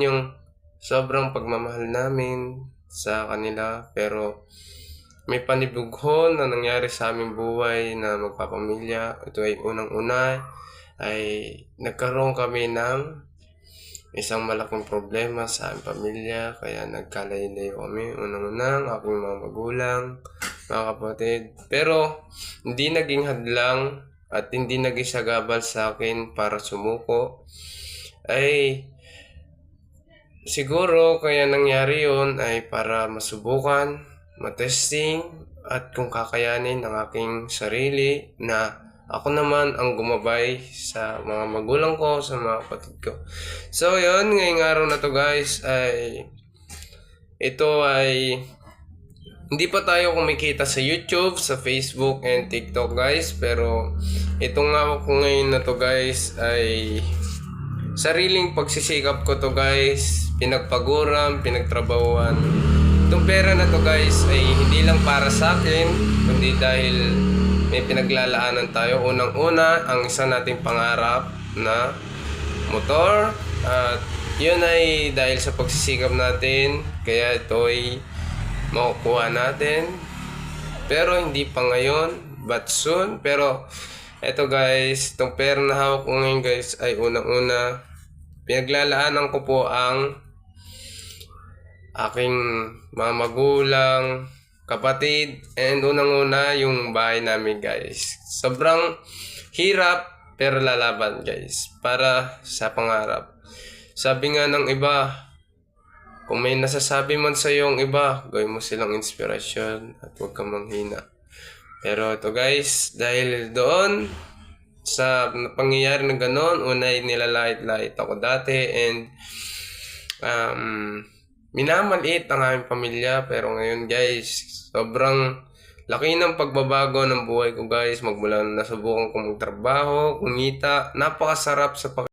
yung sobrang pagmamahal namin sa kanila pero may panibughon na nangyari sa aming buhay na magpapamilya. Ito ay unang-una ay nagkaroon kami ng isang malaking problema sa aming pamilya kaya nagkalayo-layo kami. Unang-una ang aking mga magulang, mga kapatid. Pero hindi naging hadlang at hindi naging sagabal sa akin para sumuko ay siguro kaya nangyari yon ay para masubukan, matesting at kung kakayanin ng aking sarili na ako naman ang gumabay sa mga magulang ko, sa mga kapatid ko. So yon ngayong araw na to guys ay ito ay hindi pa tayo kumikita sa YouTube, sa Facebook, and TikTok guys. Pero itong hawak ko ngayon na to guys ay sariling pagsisikap ko to guys. Pinagpaguran, pinagtrabahuan. Itong pera na to guys ay hindi lang para sa akin, kundi dahil may pinaglalaanan tayo. Unang-una, ang isa nating pangarap na motor. At yun ay dahil sa pagsisikap natin. Kaya ito ay makukuha natin. Pero hindi pa ngayon, but soon. Pero eto guys, itong pera na hawak ko ngayon guys ay unang-una pinaglalaanan ko po ang aking mga magulang, kapatid, and unang-una yung bahay namin guys. Sobrang hirap pero lalaban guys para sa pangarap. Sabi nga ng iba, kung may nasasabi man sa yung iba, gawin mo silang inspirasyon at huwag kang manghina. Pero ito guys, dahil doon sa pangyayari na gano'n, una ay nilalait-lait ako dati and um, minamaliit ang aming pamilya pero ngayon guys, sobrang laki ng pagbabago ng buhay ko guys. Magmula na nasubukan kong magtrabaho, kumita, napakasarap sa pag